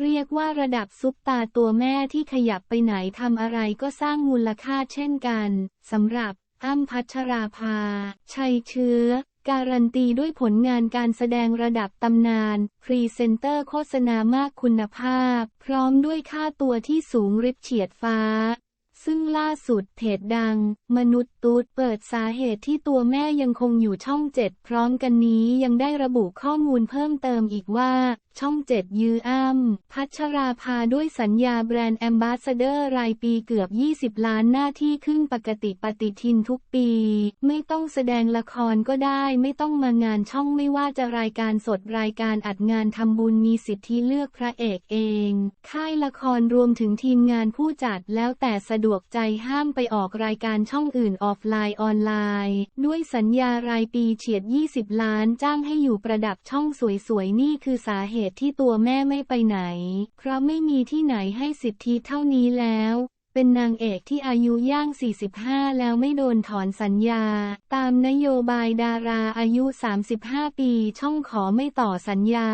เรียกว่าระดับซุปตาตัวแม่ที่ขยับไปไหนทำอะไรก็สร้างมูลค่าเช่นกันสำหรับอ้ำพัชราภา ชัยเชื้อ การันตีด้วยผลงานการแสดงระดับตำนาน พรีเซนเตอร์โฆษณามากคุณภาพ พร้อมด้วยค่าตัวที่สูงริบเฉียดฟ้า ซึ่งล่าสุดเพจดัง มนุษย์ตูดเปิดสาเหตุที่ตัวแม่ยังคงอยู่ช่องเจ็ดพร้อมกันนี้ยังได้ระบุข้อมูลเพิ่มเติมอีกว่า ช่องเจ็ดยื้ออ้ำพัชราภาด้วยสัญญาแบรนด์แอมบาสเดอร์รายปีเกือบ 20 ล้านหน้าที่ขึ้นปกติปฏิทินทุกปี ไม่ต้องแสดงละครก็ได้ไม่ต้องมางานช่องไม่ว่าจะรายการสดรายการอัดงานทำบุญมีสิทธิเลือกพระเอกเอง ค่ายละครรวมถึงทีมงานผู้จัดแล้วแต่สะดวกใจห้ามไปออกรายการช่องอื่นออฟไลน์ออนไลน์ ด้วยสัญญารายปีเฉียด 20 ล้านจ้างให้อยู่ประดับช่องสวยๆ นี่คือสาเหตุที่ตัวแม่ไม่ไปไหน เพราะไม่มีที่ไหนให้สิทธิเท่านี้แล้ว เป็นนางเอกที่อายุย่าง 45 แล้วไม่โดนถอนสัญญา ตามนโยบายดาราอายุ 35 ปีช่องขอไม่ต่อสัญญา